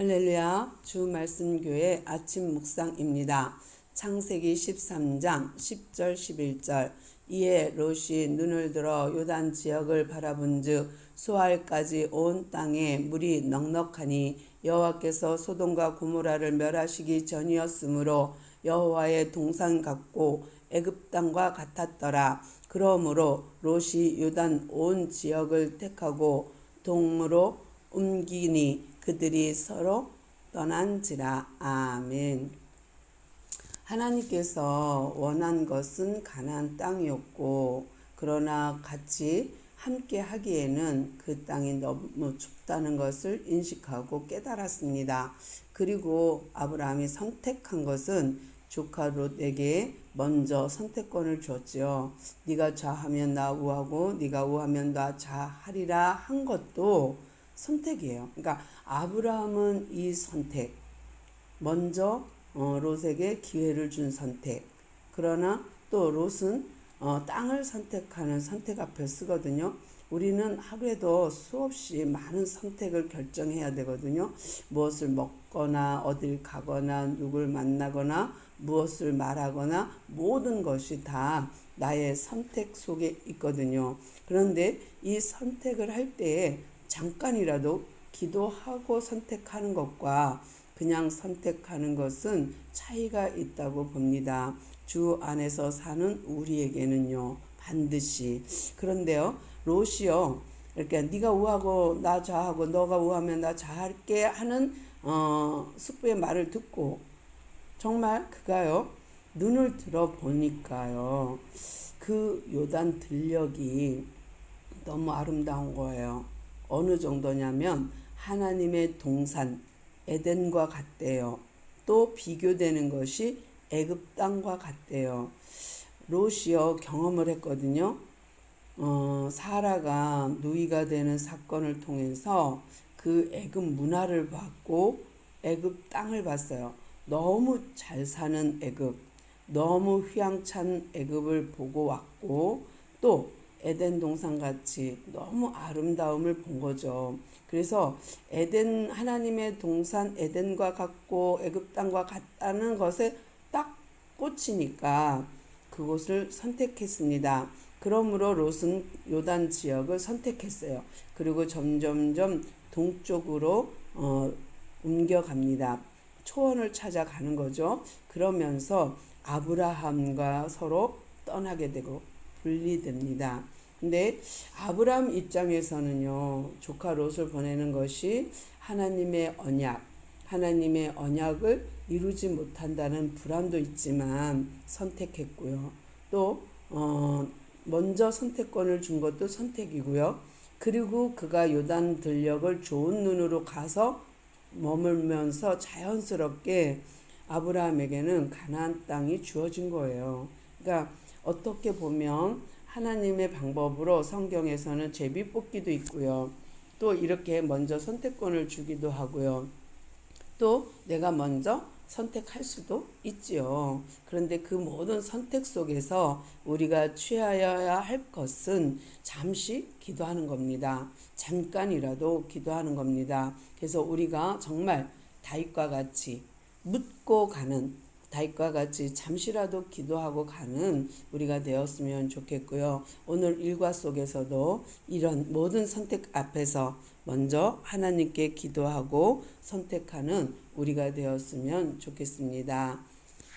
할렐루야 주 말씀 교회 아침 묵상입니다. 창세기 13장 10절 11절 이에 롯이 눈을 들어 요단 지역을 바라본즉 수알까지 온 땅에 물이 넉넉하니 여호와께서 소돔과 고모라를 멸하시기 전이었으므로 여호와의 동산 같고 애굽 땅과 같았더라. 그러므로 롯이 요단 온 지역을 택하고 동무로 옮기니 그들이 서로 떠난지라. 아멘. 하나님께서 원한 것은 가나안 땅이었고 그러나 같이 함께 하기에는 그 땅이 너무 좁다는 것을 인식하고 깨달았습니다. 그리고 아브라함이 선택한 것은 조카 롯에게 먼저 선택권을 줬지요. 네가 좌하면 나 우하고 네가 우하면 나 좌하리라 한 것도 선택이에요. 그러니까 아브라함은 이 선택 먼저 어, 롯에게 기회를 준 선택. 그러나 또 롯은 어, 땅을 선택하는 선택 앞에 쓰거든요. 우리는 하루에도 수없이 많은 선택을 결정해야 되거든요. 무엇을 먹거나 어딜 가거나 누굴 만나거나 무엇을 말하거나 모든 것이 다 나의 선택 속에 있거든요. 그런데 이 선택을 할 때에 잠깐이라도 기도하고 선택하는 것과 그냥 선택하는 것은 차이가 있다고 봅니다. 주 안에서 사는 우리에게는요 반드시 그런데요 롯이요 이렇게 네가 우하고 나 좌하고 너가 우하면 나 좌할게 하는 어, 숙부의 말을 듣고 정말 그가요 눈을 들어 보니까요 그 요단 들녘이 너무 아름다운 거예요. 어느 정도냐면 하나님의 동산 에덴과 같대요. 또 비교되는 것이 애굽 땅과 같대요. 롯이요 경험을 했거든요. 어, 사라가 누이가 되는 사건을 통해서 그 애굽 문화를 봤고 애굽 땅을 봤어요. 너무 잘 사는 애굽, 너무 휘황찬 애굽을 보고 왔고 또 에덴 동산 같이 너무 아름다움을 본 거죠. 그래서 에덴 하나님의 동산 에덴과 같고 애굽 땅과 같다는 것에 딱 꽂히니까 그곳을 선택했습니다. 그러므로 롯은 요단 지역을 선택했어요. 그리고 점점점 동쪽으로 어, 옮겨갑니다. 초원을 찾아가는 거죠. 그러면서 아브라함과 서로 떠나게 되고 분리됩니다. 근데 아브라함 입장에서는요, 조카 롯을 보내는 것이 하나님의 언약, 하나님의 언약을 이루지 못한다는 불안도 있지만 선택했고요. 또, 어, 먼저 선택권을 준 것도 선택이고요. 그리고 그가 요단 들녘을 좋은 눈으로 가서 머물면서 자연스럽게 아브라함에게는 가나안 땅이 주어진 거예요. 그러니까 어떻게 보면 하나님의 방법으로 성경에서는 제비 뽑기도 있고요. 또 이렇게 먼저 선택권을 주기도 하고요. 또 내가 먼저 선택할 수도 있지요. 그런데 그 모든 선택 속에서 우리가 취하여야 할 것은 잠시 기도하는 겁니다. 잠깐이라도 기도하는 겁니다. 그래서 우리가 정말 다윗과 같이 묻고 가는 다윗과 같이 잠시라도 기도하고 가는 우리가 되었으면 좋겠고요. 오늘 일과 속에서도 이런 모든 선택 앞에서 먼저 하나님께 기도하고 선택하는 우리가 되었으면 좋겠습니다.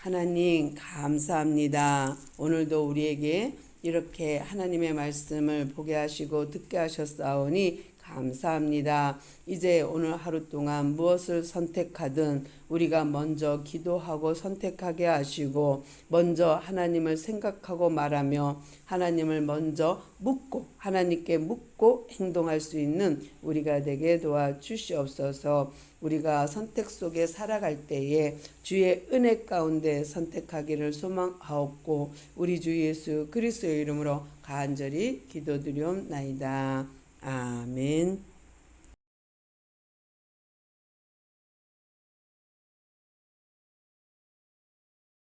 하나님 감사합니다. 오늘도 우리에게 이렇게 하나님의 말씀을 보게 하시고 듣게 하셨사오니 감사합니다. 이제 오늘 하루 동안 무엇을 선택하든 우리가 먼저 기도하고 선택하게 하시고 먼저 하나님을 생각하고 말하며 하나님을 먼저 묻고 하나님께 묻고 행동할 수 있는 우리가 되게 도와 주시옵소서. 우리가 선택 속에 살아갈 때에 주의 은혜 가운데 선택하기를 소망하옵고 우리 주 예수 그리스도의 이름으로 간절히 기도드리옵나이다. 아멘.